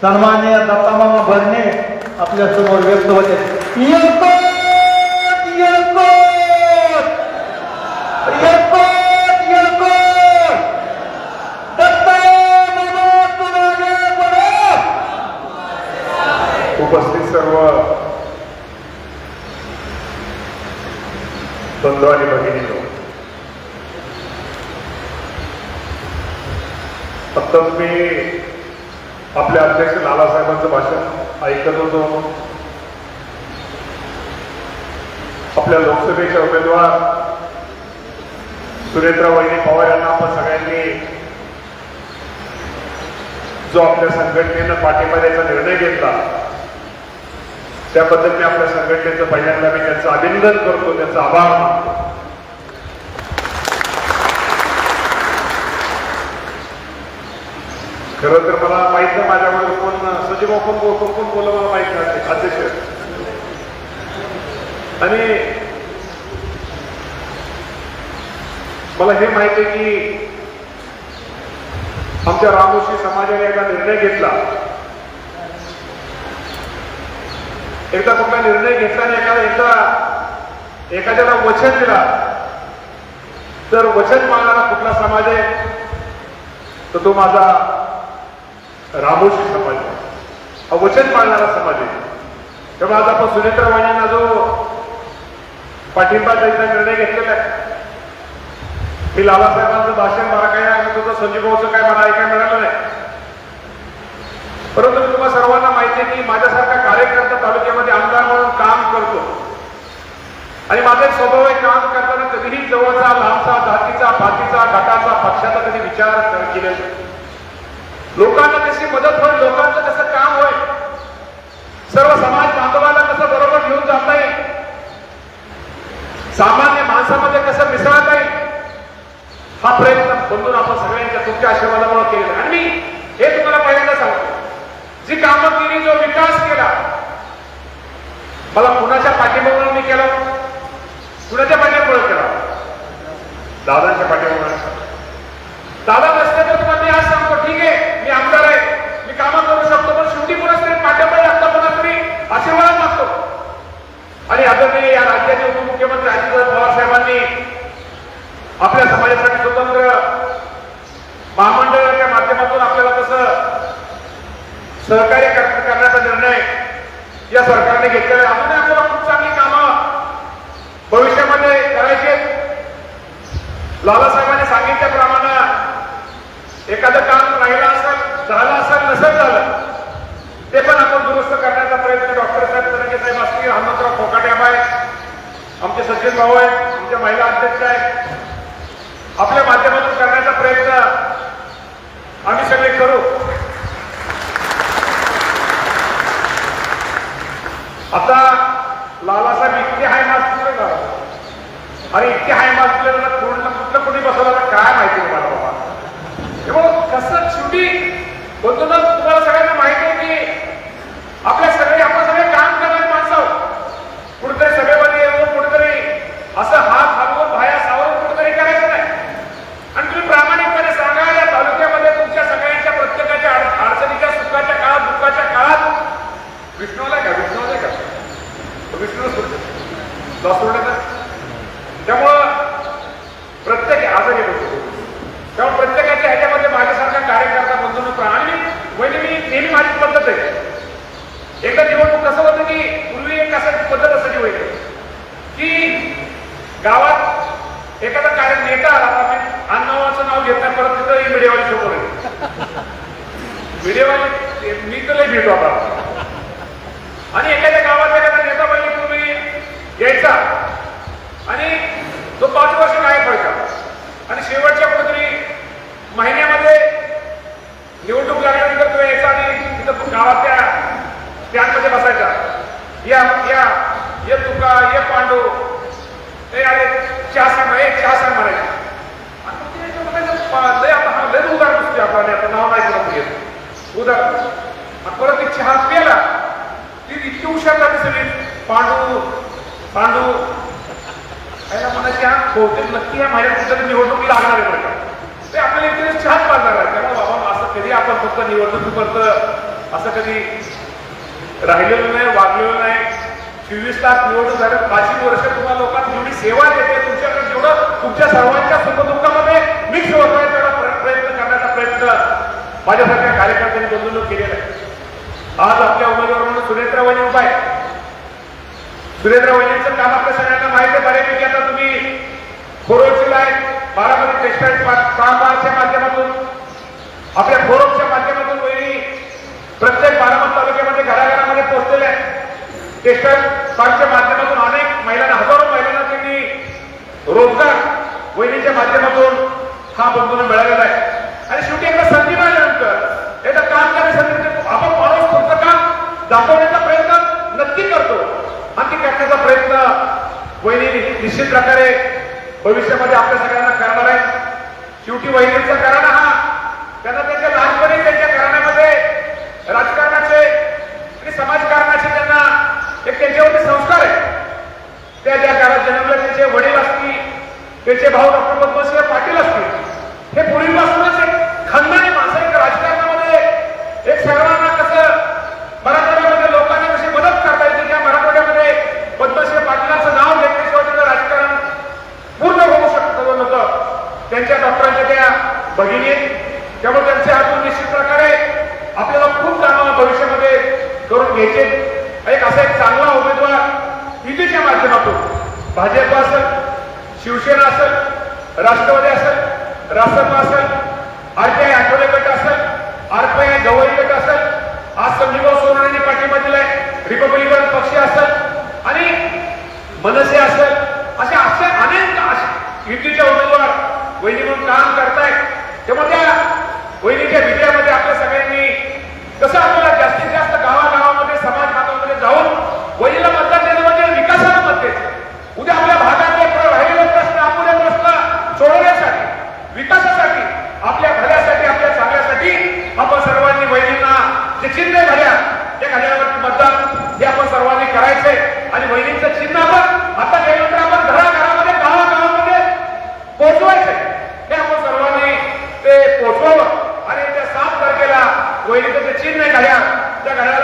सन्मान्य दत्तामामा भरणे आपल्यासमोर व्यक्त होते. उपस्थित सर्व बंधू आणि भगिनीनो फक्त मी आपल्या अध्यक्ष लालासाहेबांचं भाषण ऐकत होतो. आपल्या लोकसभेच्या उमेदवार सुरेंद्र वहिनी पवार यांना आपण सगळ्यांनी जो आपल्या संघटनेनं पाठिंबा द्यायचा निर्णय घेतला त्याबद्दल मी आपल्या संघटनेचं पहिल्यांदा मी त्यांचं अभिनंदन करतो त्यांचा आभार मानतो. खरं तर मला माहीत नाही माझ्यामध्ये कोण सजीव कोण कोण कोण कोण बोललं मला माहीत नाही अध्यक्ष. आणि मला हे माहिती आहे की आमच्या रामोशी समाजाने एकदा निर्णय घेतला. एकदा कुठला निर्णय घेतला आणि एखादा एकदा एखाद्याला वचन दिला. तर वचन मागणारा कुठला समाज आहे? तर तो माझा रामोशी समाज आहे हा वचन पाळणारा समाज आहे तेव्हा आज आपण सुरेंद्र वाण्यांना जो पाठिंबा द्यायचा निर्णय घेतलेला आहे मी लालासाहेबांचं भाषण मला काही ऐकत होतं संजीवभाऊचं काय मला ऐकायला मिळालं नाही. परंतु तुम्हाला सर्वांना माहिती आहे की माझ्यासारखा कार्यकर्ता तालुक्यामध्ये आमदार म्हणून काम करतो. आणि माझा एक स्वभाव आहे काम करताना कधीही जवळचा लांबचा जातीचा पातीचा गटाचा पक्षाचा कधी विचार केलेला नाही. लोकांना कशी मदत होईल लोकांचं कसं काम होईल? सर्व समाज बांधवाला कसं बरोबर घेऊन जाता येईल? सामान्य माणसामध्ये कसं मिसळता येईल? हा प्रयत्न बंधून आपण सगळ्यांच्या तुमच्या आशीर्वादामुळे केलेला आणि मी हे तुम्हाला पहिल्यांदा सांगतो. जी कामं केली जो विकास केला मला कुणाच्या पाठिंबामुळे मी केला? कुणाच्या पाठीमागून केला? दादांच्या पाठिंबा दादा नसते तर तुम्हाला मी आज सांगतो ठीक आहे मी आमदार आहे मी कामं करू शकतो पण शेवटी कोणाच तरी पाठिंबा लागतो कोणाच तरी आशीर्वाद मागतो आणि आदरणीय या राज्याचे उपमुख्यमंत्री अजितदादा पवार साहेबांनी आपल्या समाजासाठी स्वतंत्र. महामंडळाच्या माध्यमातून आपल्याला तसं सहकार्य करण्याचा निर्णय या सरकारने घेतलेला आहे. अजूनही आपल्याला खूप चांगली कामं भविष्यामध्ये करायची लालासाहेबांनी सांगितल्याप्रमाणे एखादं काम राहिलं असेल झालं असेल नसेल झालं ते पण आपण दुरुस्त करण्याचा प्रयत्न डॉक्टर साहेब तरंगे साहेब असतील हनुमंतराव फोकाटे आहे आमचे सचिन भाऊ आहेत आमच्या महिला अध्यक्ष आहेत. आपल्या माध्यमातून करण्याचा प्रयत्न आम्ही सगळे करू. आता लालासाहेब इतके हाय मास्टर का इतके हाय मास्टर कुठलं कुठलं कुणी बसवलं तर काय माहिती तुम्हाला बाबा हे बघ कसं शेवटी बंधूंना तुम्हाला सगळ्यांना माहिती आहे की आपल्या सगळे आपण सगळे काम करणारे माणसं आहोत कुठेतरी सभेमध्ये येऊन कुठेतरी असं हात हलवून बाया सावरून कुठेतरी करायचं नाही आणि तुम्ही प्रामाणिकपणे सांगा या तालुक्यामध्ये तुमच्या सगळ्यांच्या प्रत्येकाच्या अड- अडचणीच्या सुखाच्या काळात दुःखाच्या काळात विष्णूला का विष्णूला का विष्णू लॉस का त्यामुळं प्रत्येक आजारी बसतो त्यामुळे प्रत्येकाच्या ह्याच्यामध्ये माझ्यासारखा कार्यकर्ता बंधून आणि म्हणजे मी नेहमी माझी पद्धत आहे. एकदा निवडणूक कसं होतं की पूर्वी एक असं पद्धत असायची होईल की गावात एखादा कार्य नेता आला तर मी नाव घेत नाही परत तिथं मीडियावाली समोर आहे मीडियावाली मी तर लय भेटू आपण आणि एका गावात एखादा नेता पहिले पूर्वी यायचा आणि तो पाच वर्ष गायब व्हायचा आणि शेवटच्या कुठेतरी महिन्यामध्ये निवडणूक लागल्यानंतर तो यायचा आणि तिथं गावातल्या स्टँडमध्ये बसायचा या या ये तुका ये पांडू. ते अरे चहा सांग ए चहा सांग म्हणायचे ते लय आता हा लय उदार दिसते आपल्याला आता नाव नाही तुला घेत उदार आपण परत ते चहा प्याला. ती इतकी हुशार झाली सगळी. पांडू पांडू. याला म्हणायची हा हो, बहुतेक नक्की या माझ्या कुठेतरी निवडणूक लागणार आहे बरं ते आपल्याला इथे चहाच पाजणार आहे. त्यामुळे बाबा असं कधी आपण आतापर्यंत निवडणुकीपर्यंत असं कधी राहिलेलं नाही वागलेलं नाही तास निवडून झालं पाचशे वर्ष तुम्हाला लोकांना जेवढी सेवा देते. तुमच्याकडे जेवढं तुमच्या सर्वांच्या सुखदुःखामध्ये मिक्स होत आहे तेवढा प्रयत्न करण्याचा प्रयत्न माझ्यासारख्या कार्यकर्त्यांनी बंधून केलेला आहे. आज आपल्या उमेदवार म्हणून सुरेंद्र वहिनी उभा आहे. सुरेंद्र काम आपल्या सगळ्यांना माहिती आहे. बऱ्यापैकी आता तुम्ही खोरोचीला आहे. बारामती टेक्सटाईल पार्कच्या माध्यमातून आपल्या फोरमच्या माध्यमातून वहिनी प्रत्येक बारामती तालुक्यामध्ये घराघरामध्ये पोहोचलेल्या आहे टेक्सटाईल पार्कच्या माध्यमातून अनेक महिलांना हजारो महिलांना त्यांनी रोजगार वहिनीच्या माध्यमातून हा बंधून मिळालेला आहे. आणि शेवटी एकदा संधी मिळाल्यानंतर एकदा काम करण्याची संधी आपण माणूस पुढचं काम दाखवण्याचा प्रयत्न नक्की करतो. आणि ते करण्याचा प्रयत्न वहिनी निश्चित प्रकारे भविष्यामध्ये आपल्या सगळ्यांना करणार आहे. शेवटी वहिनींचा घराणा हा त्यांना त्यांच्या लहानपणी त्यांच्या घराण्यामध्ये राजकारणाचे आणि समाज त्यांना एक त्यांच्यावरती संस्कार आहे त्या ज्या घरात जन्मले त्याचे वडील असतील त्याचे भाऊ डॉक्टर पद्मसिंह पाटील असतील हे पूर्वीपासूनच एक खंदाने माणसं एक राजकारणामध्ये एक सर्वांना कसं मराठवाड्यामध्ये लोकांना कशी मदत करता येते त्या मराठवाड्यामध्ये पद्मसिंह पाटलांचं नाव घेतल्याशिवाय त्याचं राजकारण पूर्ण होऊ शकतं नव्हतं त्यांच्या डॉक्टरांच्या त्या भगिनी आहेत. त्यामुळे त्यांचे हातून निश्चित प्रकारे आपल्याला खूप कामं भविष्यामध्ये करून घ्यायचे. एक असा एक चांगला उमेदवार युतीच्या माध्यमातून भाजप शिवसेना असेल राष्ट्रवादी असेल रासप असेल आरपीआय आठवले गट असेल आरपीआय गवई गट असेल आज संजीव सोनारांनी पाठिंबा दिलाय. रिपब्लिकन पक्ष असेल आणि मनसे ते घालण्यावर मतदान हे आपण सर्वांनी करायचंय. आणि बहिणींचं चिन्ह आपण आता गेल्यानंतर आपण घराघरामध्ये गावागावामध्ये पोहोचवायचंय हे आपण सर्वांनी ते पोहोचवावं आणि त्या सात तारखेला वहिनीचं जे चिन्ह आहे घड्याळ त्या घड्याळ